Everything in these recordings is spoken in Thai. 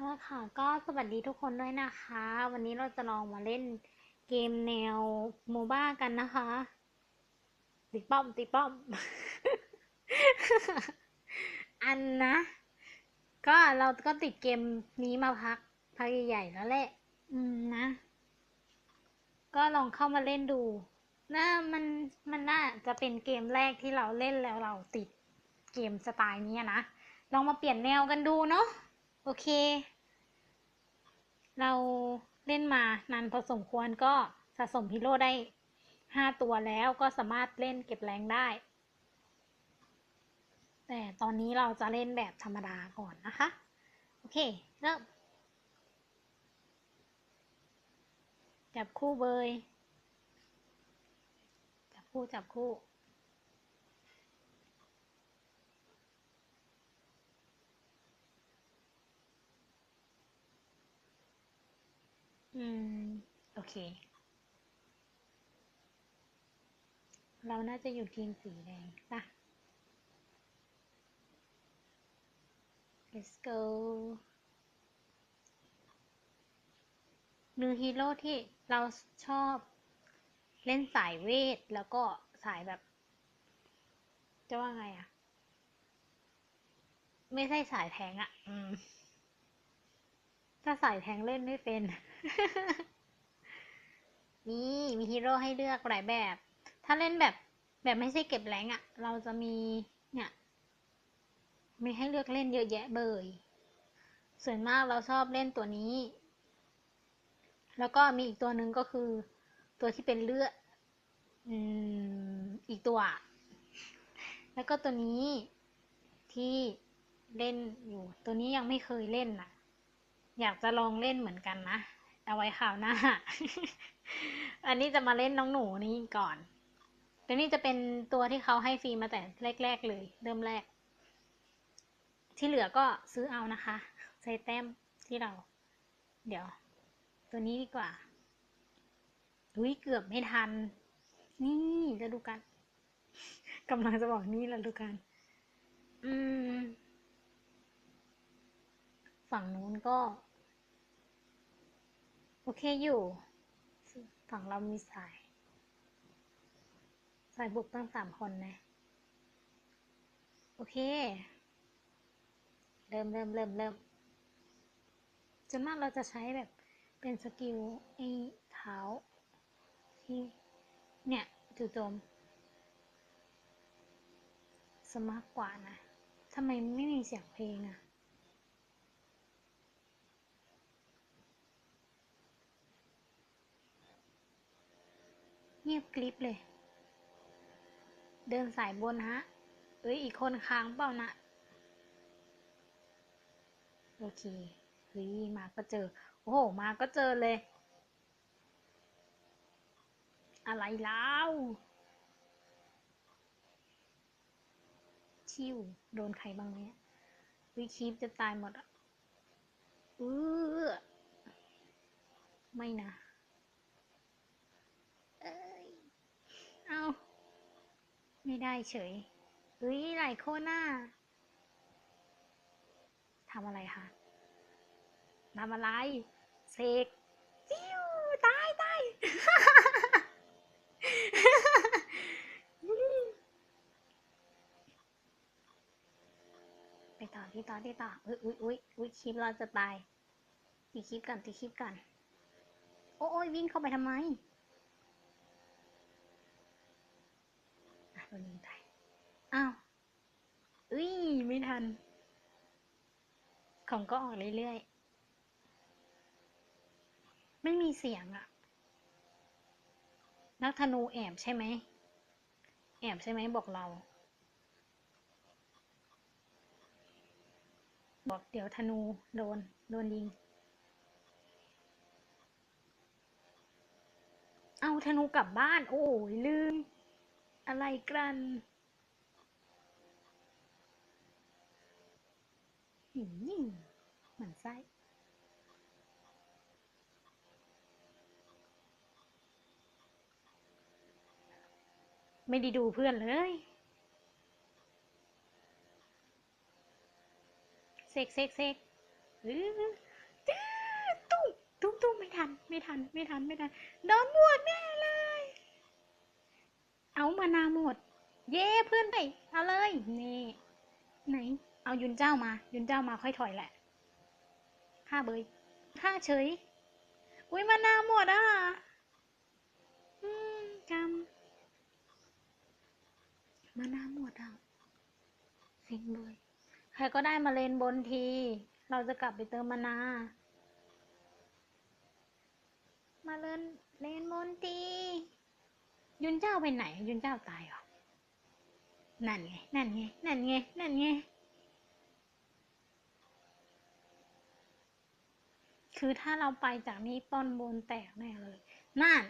เอาละค่ะก็สวัสดีทุกคนด้วยนะคะ วันนี้เราจะลองมาเล่นเกมแนวโมบ้ากันนะคะติป้อมติป้อม อันนะ ก็เราก็ติดเกมนี้มาพักพักใหญ่ๆแล้วแหละ อืมนะ ก็ลองเข้ามาเล่นดูน่ามันมันน่าจะเป็นเกมแรกที่เราเล่นแล้วเราติดเกมสไตล์นี้นะ ลองมาเปลี่ยนแนวกันดูเนาะ อเค เราเล่นมานานพอสมควรก็สะสมฮีโร่ได้ห้าตัวแล้วก็สามารถเล่นเก็บแรงได้ แต่ตอนนี้เราจะเล่นแบบธรรมดาก่อนนะคะ โอเค เริ่ม จับคู่เบย จับคู่จับคู่ อืม โอเค เราน่าจะอยู่ทีมสีแดงป่ะ let's go หนึ่งฮีโร่ที่เราชอบเล่นสายเวท แล้วก็สายแบบ จะว่าไงอะไม่ใช่สายแทงอะอืม ถ้าสายแทงเล่นไม่เป็น นี่มีฮีโร่ให้เลือกหลายแบบ ถ้าเล่นแบบแบบไม่ใช่เก็บแรงอะ่ะ เราจะมีเนี่ยมีให้เลือกเล่นเยอะแยะเบยส่วนมากเราชอบเล่นตัวนี้ แล้วก็มีอีกตัวหนึ่งก็คือ ตัวที่เป็นเลือดอืมอีกตัว แล้วก็ตัวนี้ที่เล่นอยู่ ตัวนี้ยังไม่เคยเล่นนะอยากจะลองเล่นเหมือนกันนะ เอาไว้ข่าวหน้า อันนี้จะมาเล่นน้องหนูนี้ก่อนตัวนี้จะเป็นตัวที่เขาให้ฟรีมาแต่แรก ๆ เลย เริ่มแรก ที่เหลือก็ซื้อเอานะคะใช้แต้มที่เรา เดี๋ยว ตัวนี้ดีกว่าอุ้ยเกือบไม่ทัน นี่จะดูกันกำลังจะบอกนี่แล้วดูกัน อืม ฝั่งนู้นก็ เคอยู่ ฝั่งเรามีสาย สายบุกตั้งสามคนนะ โอเค เริ่มเริ่มเริ่มเริ่มจนมากเราจะใช้แบบเป็นสกิลไอ้เท้าที่เนี่ยจู่โจมสมากกว่านะทำไมไม่มีเสียงเพลงอะเงียบกริบเลย เดินสายบนฮะ เอ้ย อีกคนค้างเปล่านะ โอเคเฮ้ยมาก็เจอ โอ้โห มาก็เจอเลย อะไรแล้วชิวโดนใครบ้างเนี่ยวิคีปจะตายหมดอะเออไม่นะ เอ้ย เอา ไม่ได้เฉยเฮ้ยหลายคนน่ะทำอะไรคะทำอะไร เสกจิ้วตายตายไปต่อที่ต่อที่ต่อ อุ้ยอุ้ยอุ้ยอุ้ยคลิปเราจะตายตีคลิปก่อนตีคลิปก่อน โอ้ยวิ่งเข้าไปทำไม อะโดนยิงตาย อ้าวอุ้ย ไม่ทัน ของก็ออกเรื่อยๆ ไม่มีเสียงอะนักธนูแอบใช่ไหม แอบใช่ไหมบอกเรา บอกเดี๋ยวธนูโดน โดนยิง เอาธนูกลับบ้าน โอ้ยลืม อะไรกันหืมเหมือนไส้ไม่ได้ดูเพื่อนเลย เซกเซกเซกอื้อตุ้มตุ้มไม่ทัน ไม่ทัน ไม่ทัน ไม่ทัน โดนบวกแน่ เอามานาหมด เย้เพื่อนไปเอาเลย นี่ไหน เอายุนเจ้ามา ยุนเจ้ามาค่อยถอยแหละฆ่าเบยฆ่าเฉย อุ้ยมานาหมดอะ อืมกำมานาหมดอะสิงเบยใครก็ได้มาเลนบนที เราจะกลับไปเติมมานา มาเลนเลนบนที ยุนเจ้าไปไหน ยุนเจ้าตายเหรอ นั่นไง นั่นไง นั่นไง นั่นไง คือถ้าเราไปจากนี้ป้อนบนแตกแน่เลย นั่น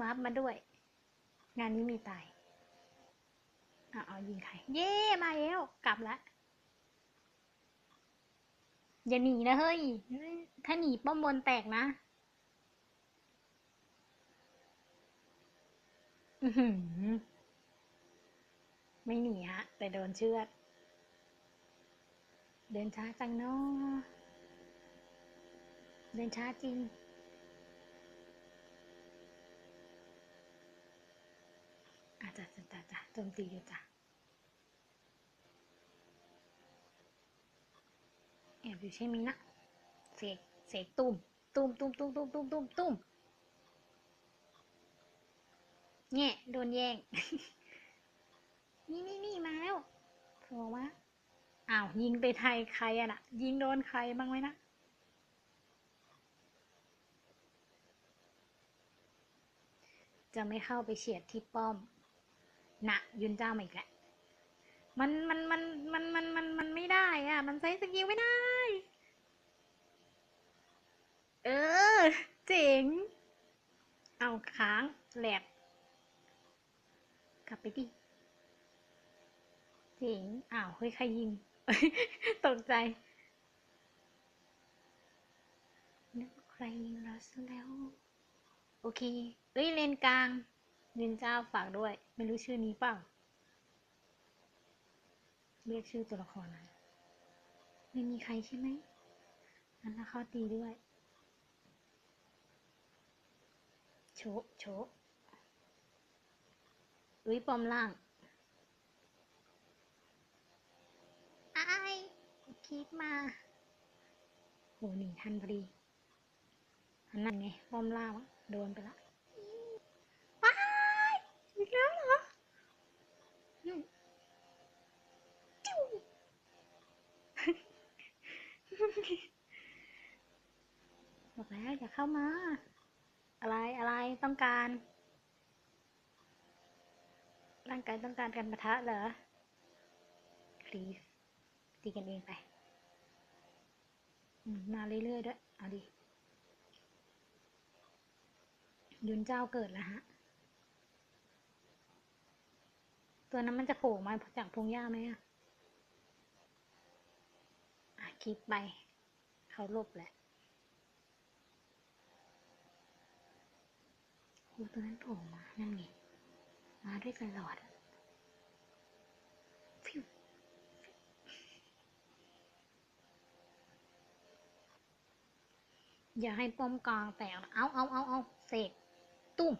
วาร์ปมาด้วย งานนี้มีตายอะเอายิงใคร เย่มาแล้ว กลับละอย่าหนีนะเฮ้ย ถ้าหนีป้อมบนแตกนะ อือหือ ไม่หนีฮะ แต่โดนเชือด เดินช้าจังเนาะเดินช้าจริง อาจ้ะจ้ะจ้ะจ้ะโจมตีอยู่จ้ะแอบอยู่ใช่ไหมนะ เสก เสกตุ้มตุ้มตุ้มตุ้มตุ้มตุ้มตุ้มตุ้ม แง่โดนแย่ง นี่นี่นี่มาแล้วโผล่มาอ้าวยิงไปไทยใครอะนะยิงโดนใครบ้างไหมนะจะไม่เข้าไปเฉียดที่ป้อมนะยุนเจ้ามาอีกแล้วมันมันมันมันมันมันมันไม่ได้อะ มันใช้สกิลไม่ได้ เออ เจ๋ง เอาค้างแหลก กลับไปดิเจ๋งอ้าวเฮ้ยใครยิง ตกใจนึกใครยิงเราซะแล้ว โอเคเอ้ยเลนกลางยินเจ้าฝากด้วย ไม่รู้ชื่อนี้เปล่า เรียกชื่อตัวละครนั้นไม่มีใครใช่ไหมงั้นเราเข้าตีด้วย โชโช อ้ยปอมล่างไอายคลิปมา โหหนีทันพอดีอันนั่นไงปอมล่างวะโดนไปละว้ายอีกแล้วเหรออืมจิ้วบอกแล้วอย่าเข้ามา อะไรอะไรต้องการ ร่างกายต้องการการปะทะเหรอคลีฟตีกันเองไปมาเรื่อยๆด้วย เอาดิ ยุนเจ้าเกิดแล้วฮะ ตัวนั้นมันจะโผล่มาจากพงหญ้าไหมอะอะคลิปไป เขาลบแหละโอ้ตัวนั้นโผล่มา นั่นไง มาด้วยกันหลอดฟิวอย่าให้ป้อมกลางแตกนะเอาเอาเอาเอาเสกตุ้ม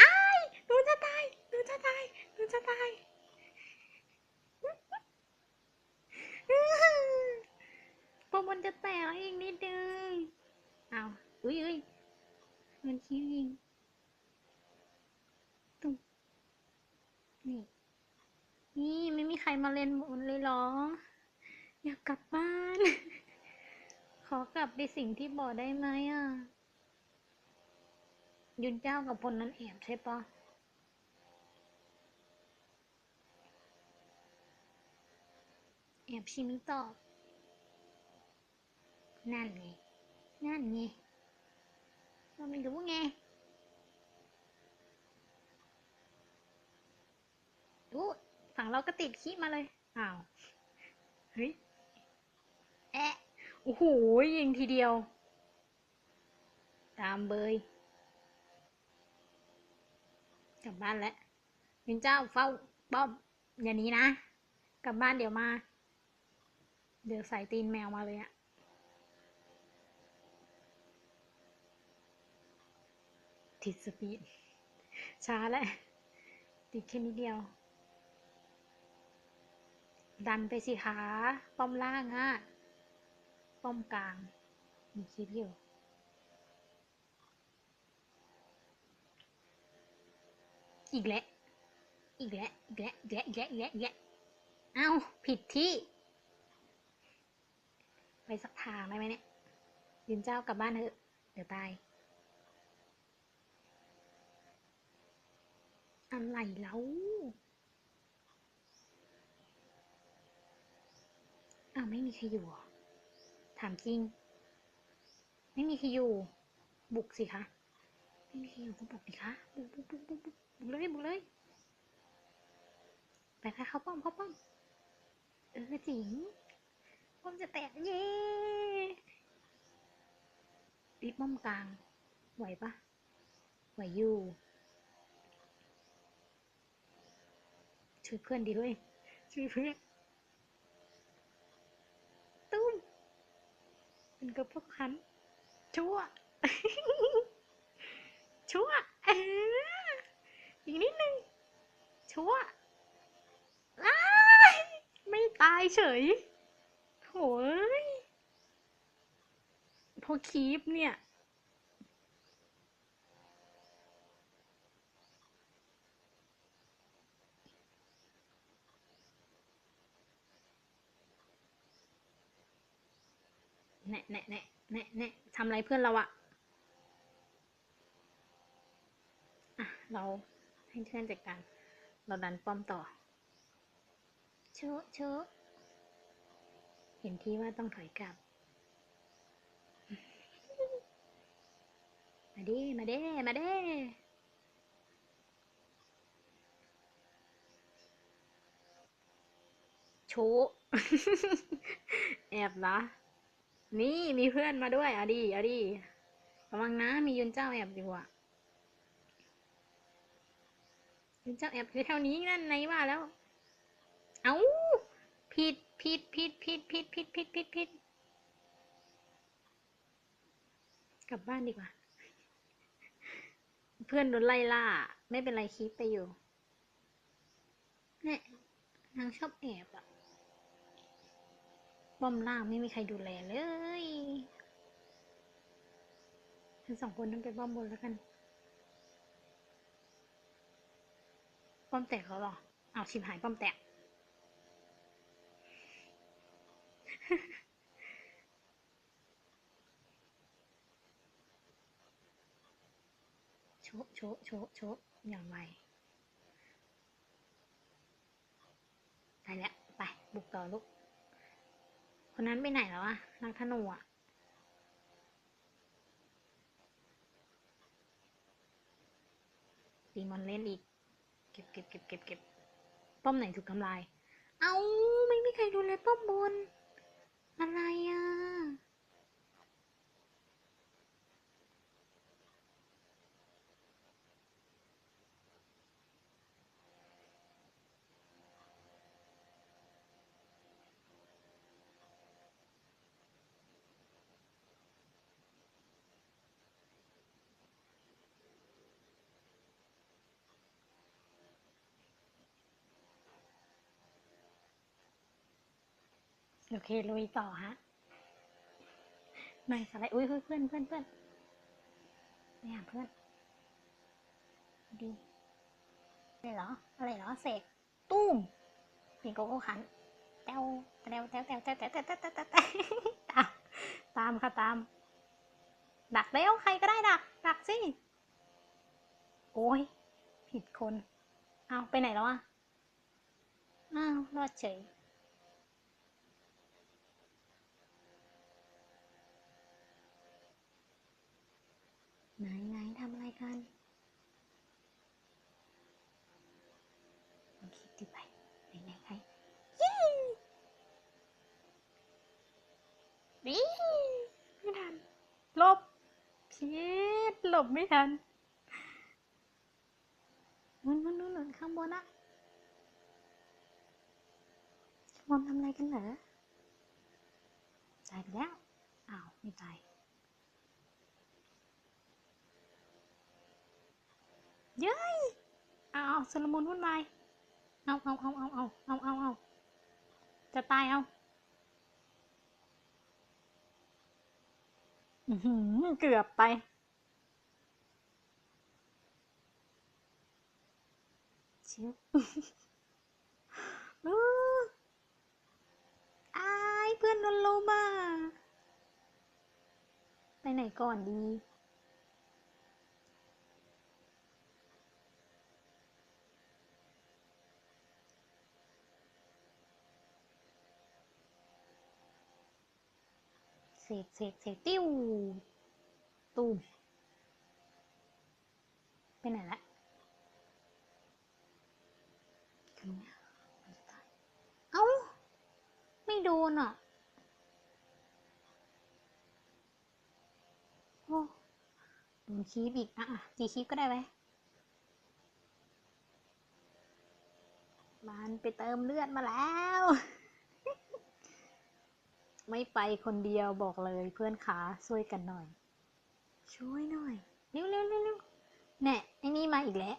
อ้ายหนูจะตายหนูจะตายหนูจะตายพอมันจะแตกอีกนิดนึงเอาอุ้ยอุ้ยมันคิ้วยิง ตุ้ม นี่ นี่ไม่มีใครมาเล่นบนเลยหรอ อยากกลับบ้าน ขอกลับไปสิ่งที่บอกได้ไหมอะ ยุนเจ้ากับพลนั้นแอบใช่ปะแอบชิมิตอบ นั่นไง นั่นไงเราไม่รู้ไง เราก็ติดขี้มาเลย อ้าว เฮ้ย แอะโอ้โหยิงทีเดียว ตามเบย กลับบ้านแล้วมินเจ้าเฝ้าป้อมอย่างนี้นะ กลับบ้านเดี๋ยวมา เดี๋ยวใส่ตีนแมวมาเลยอะติดสปีดช้าแล้วติดแค่นิดเดียว ดันไปสิคะป้อมล่างอะป้อมกลาง มีคลิปอยู่อีกแล้ว อีกแล้ว อีกแล้ว อีกแล้ว อีกแล้วอีกแล้วอีกแล้วเอ้า ผิดที่ ไปสักทางได้ไหมเนี่ยยืนเจ้ากลับบ้านเถอะ เดี๋ยวตาย อะไรแล้ว อ้าวไม่มีใครอยู่หรอถามจริง ไม่มีใครอยู่ บุกสิคะ ไม่มีใครอยู่ก็บุกดิคะ บุกบุกบุกบุกบุกบุกเลยบุกเลย ไปค่ะเขาป้อมเขาป้อม เออจริงป้อมจะแตกเย้รีบป้อมกลาง ไหวปะไหวอยู่ ช่วยเพื่อนดีด้วยช่วยเพื่อน ตุ้มมันก็พวกคัน ชั่ว ชั่วเอออีกนิดนึง ชั่วไม่ตายเฉยโหยพอคีปเนี่ย แน่แน่แน่แน่ทำอะไรเพื่อนเราอะอะ เราให้เพื่อนจัดการ เราดันป้อมต่อโชะโชะเห็นที่ว่าต้องถอยกลับ มาเดิมาเด้มาเด้โชะแอบนะ นี่มีเพื่อนมาด้วยอาดีอาดีระวังนะมียุนเจ้าแอบอยู่อะยุนเจ้าแอบอยู่แถวนี้นั่นไหนว่าแล้ว เอาผิดผิดผิดผิดผิดผิดผิดผิดผิดกลับบ้านดีกว่า เพื่อนโดนไล่ล่า ไม่เป็นไรคลิปไปอยู่ เนี่ยนางชอบแอบอะ ป้อมล่างไม่มีใครดูแลเลยทั้งสองคนต้องไปป้อมบนแล้วกัน ป้อมแตกแล้วเหรอเอาชิบหายป้อมแตก โชะโชะโชะโชะอย่างไวได้แล้ว ไป บุกต่อลูก คนนั้นไปไหนแล้วอะนักธนูอะดีมอนเล่นอีก เก็บเก็บเก็บเก็บเก็บป้อมไหนถูกทำลาย เอาไม่มีใครดูแลป้อมบน อะไรอะ โอเคลุยต่อฮะไม่สไลด์อุ้ยเฮ้ยเพื่อนเพื่อนเพื่อนไปหาเพื่อนดีอะไรเหรออะไรเหรอเสกตุ้มมีโกโก้ขันแต้วแต้วแต้วแต้วแต้วแต้วแต้วแต้วแต้วแต้วแต้วตามตามค่ะตาม ดักแล้วใครก็ได้ดักดักสิโอ้ยผิดคน เอาไปไหนแล้วอะอ้าวรอดเฉย ไหนไหนทำอะไรกันลองคิดดูไปไหนไหนใครยี่นี่ไม่ทันหลบคิดหลบไม่ทันนู่นนู่นนู่นนู่นข้างบนอะข้างบนทำอะไรกันเหรอตายไปแล้ว อ้าว ไม่ตาย เอาสลมุนวุ่นวายเอาเอาเอาเอาเอาเอาเอาเอาจะตายเอาอือหือเกือบไป ชิวอื้ออายเพื่อนโดนลมอะไปไหนก่อนดี เสกเสกเสกติ้วตูมไปไหนละเอ้า ไม่โดนอะโอ้โดนคีบอีก อะอะตีคีบก็ได้ไว้มันไปเติมเลือดมาแล้ว ไม่ไปคนเดียวบอกเลยเพื่อนขาช่วยกันหน่อย ช่วยหน่อยเร็วเร็วเร็วเร็วแน่ไอ้นี่มาอีกแล้ว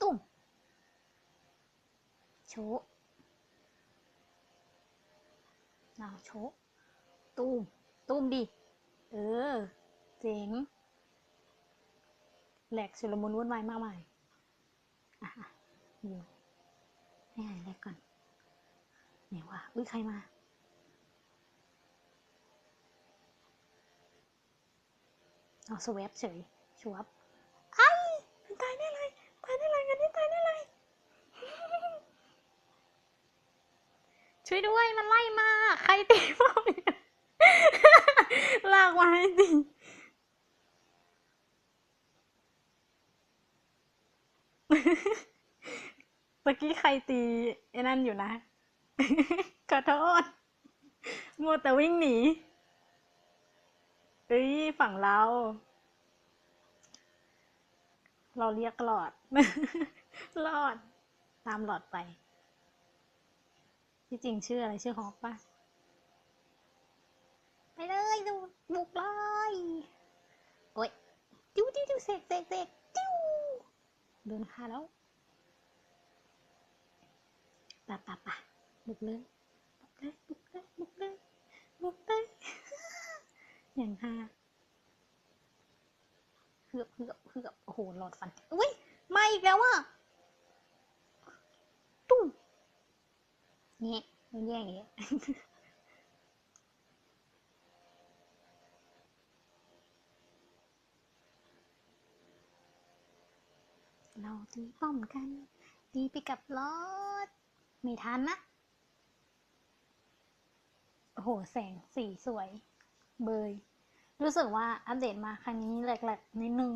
ตุ่มโชะเอาโชะตุ้มตุ้มดิ เออ เจ๋งแหลกชุลมุนวุ่นวายมากมายอะอะอยู่ ให้หายแรกก่อนไหนวะอุ้ยใครมาเอาสวปเฉยชวบไอ้มันตายแน่เลยตายแน่เลยงันนี้ตายแน่เลยช่วยด้วยมันไล่มา ใครตีพ่อเนี่ยลากมาให้ตี เมื่อกี้ใครตีไอ้นั่นอยู่นะ ขอโทษมัวแต่วิ่งหนีเอ้ยฝั่งเรา เราเรียกหลอดหลอด ตามหลอดไป ที่จริงชื่ออะไรชื่อฮอกปะไปเลยดูบุกเลยโอ๊ยจิ้วจิ้วจิ้วเสกเสกเสกจิ้วโดนฆ่าแล้ว ปะปะปะบุกเลยบุกเลยบุกเลยบุกเลยบุกเลยอย่างฮาเฮือบเฮือบเฮือบโอ้โหหลอดฟันอุ้ยมาอีกแล้วอะตุ้มเนี่ยมันแย่อย่างเงี้ยเราตีป้อมกันตีไปกับรถ ไม่ทันนะ โอ้โห แสงสีสวย เบย รู้สึกว่าอัปเดตมาครั้งนี้แหลกๆนิดนึง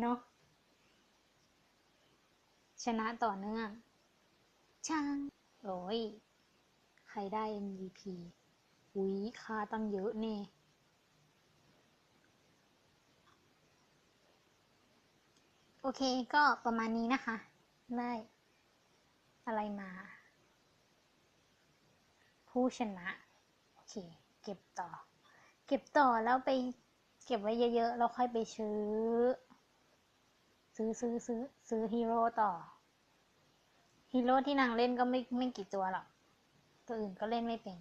เนาะ ชนะต่อเนื่อง ช่าง โอ้ย ใครได้ MVP อุ้ยค่าตั้งเยอะเน่โอเค ก็ประมาณนี้นะคะ ได้ อะไรมา ผู้ชนะ โอเค เก็บต่อ เก็บต่อแล้วไปเก็บไว้เยอะๆ แล้วค่อยไปซื้อ ซื้อซื้อซื้อซื้อฮีโร่ต่อ ฮีโร่ที่นางเล่นก็ไม่ไม่กี่ตัวหรอก ตัวอื่นก็เล่นไม่เป็น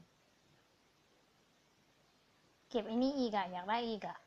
เก็บไอ้นี่อีกอะอยากได้อีกอะ